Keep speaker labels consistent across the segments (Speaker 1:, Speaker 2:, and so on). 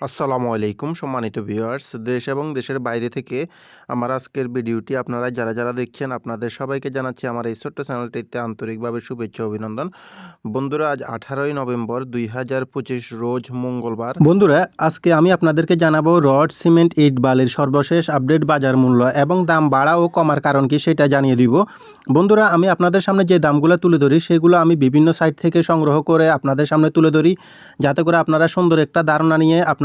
Speaker 1: আসসালামু আলাইকুম সম্মানিত ভিউয়ার্স। দেশ এবং দেশের বাইরে থেকে আমার আজকের ভিডিওটি আপনারা যারা যারা দেখছেন, আপনাদের সবাইকে জানাচ্ছি আমার এই ছোট্ট চ্যানেলটিতে আন্তরিকভাবে শুভেচ্ছা অভিনন্দন। বন্ধুরা, আজ আঠারোই নভেম্বর দুই হাজার পঁচিশ রোজ মঙ্গলবার। বন্ধুরা, আজকে আমি আপনাদেরকে জানাব রড, সিমেন্ট, ইট, বালির সর্বশেষ আপডেট বাজার মূল্য এবং দাম বাড়া ও কমার কারণ কি সেটা জানিয়ে দিব। বন্ধুরা, আমি আপনাদের সামনে যে দামগুলো তুলে ধরি সেগুলো আমি বিভিন্ন সাইট থেকে সংগ্রহ করে আপনাদের সামনে তুলে ধরি। যাতে করে আপনারা সুন্দর একটা ধারণা নিয়ে আপনার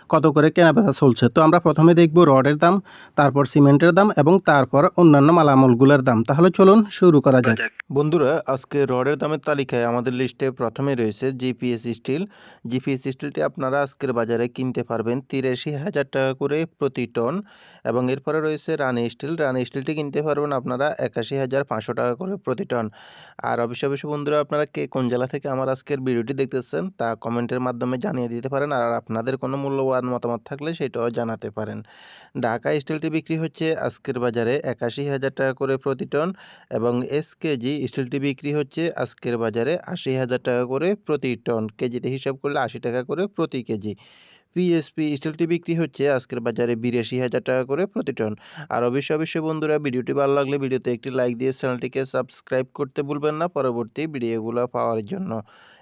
Speaker 1: কত করে কেনাবেচা চলছে? তো আমরা প্রথমে দেখব রডের দাম, তারপর সিমেন্টের দাম এবং তারপর অন্যান্য মালামালগুলোর দাম। তাহলে চলুন শুরু করা যাক, বন্ধুরা, আজকে রডের দামের তালিকায় আমাদের লিস্টে প্রথমে রয়েছে জিপিএস স্টিল। জিপিএস স্টিলটি আপনারা আজকের বাজারে কিনতে পারবেন তিরাশি হাজার টাকা করে প্রতি টন এবং এরপরে রয়েছে রানি স্টিল। রানি স্টিলটি কিনতে পারবেন আপনারা একাশি হাজার পাঁচশো টাকা করে প্রতি টন। আর অবশ্যই অবশ্যই, বন্ধুরা, আপনারা কে কোন জেলা থেকে আমার আজকের ভিডিওটি দেখতেছেন তা কমেন্টের মাধ্যমে জানিয়ে দিতে পারেন। আর আপনাদের কোনো মূল্যবান মতামত থাকলে সেটাও জানাতে পারেন। ঢাকা স্টিলটি বিক্রি হচ্ছে আজকের বাজারে একাশি হাজার টাকা করে প্রতি টন এবং এস এসকেজি স্টিলটি বিক্রি হচ্ছে আজকের বাজারে আশি হাজার টাকা করে প্রতি টন। কেজিতে হিসাব করলে আশি টাকা করে প্রতি কেজি। পিএসপি স্টিলটি বিক্রি হচ্ছে আজকের বাজারে বিরাশি হাজার টাকা করে প্রতি টন। আর অবশ্যই অবশ্যই বন্ধুরা ভিডিওটি ভালো লাগলে ভিডিওতে একটি লাইক দিয়ে চ্যানেলটিকে সাবস্ক্রাইব করতে ভুলবেন না। পরবর্তী ভিডিওগুলো পাওয়ার জন্য।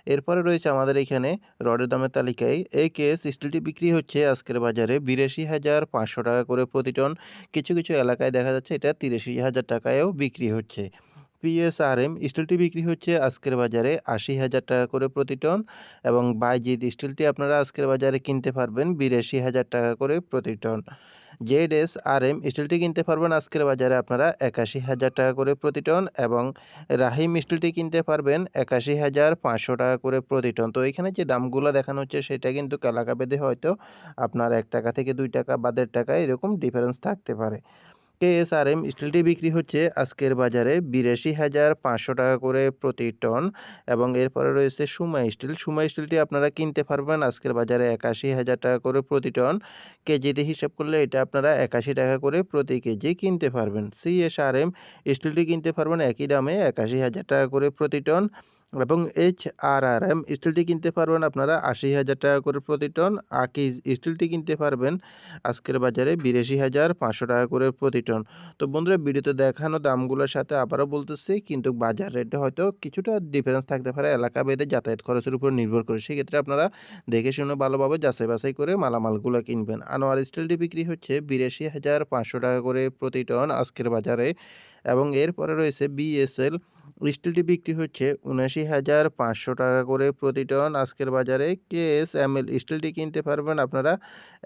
Speaker 1: এরপরে রয়েছে আমাদের এখানে রডের দামের তালিকায়, এই কেস স্টিলটি বিক্রি হচ্ছে আজকের বাজারে বিরাশি হাজার পাঁচশো টাকা করে প্রতি টন। কিছু কিছু এলাকায় দেখা যাচ্ছে এটা তিরাশি হাজার টাকায়ও বিক্রি হচ্ছে। পিএসআরএম স্টিলটি বিক্রি হচ্ছে আজকের বাজারে আশি হাজার টাকা করে প্রতি টন এবং বাইজিৎ স্টিলটি আপনারা আজকের বাজারে কিনতে পারবেন বিরাশি হাজার টাকা করে প্রতি ton. Z S R M স্টিলটি কিনতে পারবেন আজকের বাজারে আপনারা একাশি হাজার টাকা করে প্রতি টন এবং রাহিম স্টিলটি কিনতে পারবেন একাশি হাজার পাঁচশো টাকা করে প্রতি টন। তো এখানে যে দামগুলো দেখানো হচ্ছে সেটা কিন্তু এলাকা বেঁধে হয়তো আপনার এক টাকা থেকে দুই টাকা বা দেড় টাকা এরকম ডিফারেন্স থাকতে পারে। কেএসআরএম স্টিলটি বিক্রি হচ্ছে। আজকের বাজারে বিরাশি হাজার পাঁচশো টাকা করে প্রতি টন এবং এরপরে রয়েছে সুমা স্টিল। সুমা স্টিলটি আপনারা কিনতে পারবেন। আজকের বাজারে একাশি হাজার টাকা করে প্রতি টন। কেজিতে হিসাব করলে এটা আপনারা একাশি টাকা করে প্রতি কেজি কিনতে পারবেন। সিএসআরএম স্টিলটি কিনতে পারবেন। একই দামে একাশি হাজার টাকা করে প্রতি টন। এবং এইচ আর আর এম স্টিলটি কিনতে পারবেন আপনারা আশি হাজার টাকা করে প্রতি টন। আকিজ, স্টিলটি কিনতে পারবেন আজকের বাজারে বিরাশি হাজার পাঁচশো টাকা করে প্রতি টন। তো বন্ধুরা, ভিডিওতে দেখানো দামগুলোর সাথে আবারও বলতেছি, কিন্তু বাজার রেটে হয়তো কিছুটা ডিফারেন্স থাকতে পারে। এলাকা ভেদে যাতায়াত খরচের উপর নির্ভর করে। সেক্ষেত্রে আপনারা দেখে শুনে ভালোভাবে যাচাই বাছাই করে মালামালগুলো কিনবেন। আনোয়ার স্টিলটি বিক্রি হচ্ছে বিরাশি হাজার পাঁচশো টাকা করে প্রতি টন আজকের বাজারে। এবং এরপরে রয়েছে বিএসএল স্টিলটি বিক্রি হচ্ছে উনাশি হাজার পাঁচশো টাকা করে প্রতি টন। আজকের বাজারে কেএস এম এল স্টিলটি কিনতে পারবেন আপনারা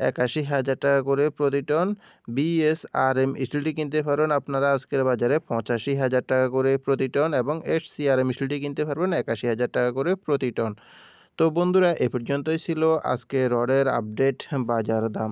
Speaker 1: একাশি হাজার টাকা করে প্রতি টন। বিএস আর এম স্টিলটি কিনতে পারবেন আপনারা আজকের বাজারে পঁচাশি হাজার টাকা করে প্রতি টন এবং এস সি আর এম স্টিলটি কিনতে পারবেন একাশি হাজার টাকা করে প্রতি টন। তো বন্ধুরা, এ পর্যন্তই ছিল আজকে রডের আপডেট বাজার দাম।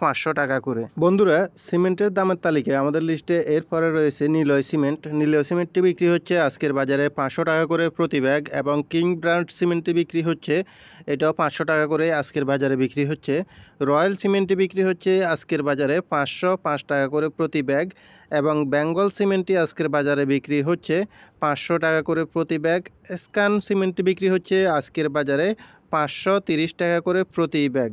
Speaker 1: পাঁচশো টাকা করে। বন্ধুরা, সিমেন্টের দামের তালিকায় আমাদের লিস্টে এরপরে রয়েছে নিলয় সিমেন্ট। নিলয় সিমেন্টটি বিক্রি হচ্ছে আজকের বাজারে পাঁচশো টাকা করে প্রতি ব্যাগ এবং কিং ব্র্যান্ড সিমেন্টটি বিক্রি হচ্ছে, এটাও পাঁচশো টাকা করে আজকের বাজারে বিক্রি হচ্ছে। রয়্যাল সিমেন্টটি বিক্রি হচ্ছে আজকের বাজারে পাঁচশো পাঁচ টাকা করে প্রতি ব্যাগ এবং বেঙ্গল সিমেন্টটি আজকের বাজারে বিক্রি হচ্ছে পাঁচশো টাকা করে প্রতি ব্যাগ। স্কান সিমেন্টটি বিক্রি হচ্ছে আজকের বাজারে পাঁচশো তিরিশ টাকা করে প্রতি ব্যাগ।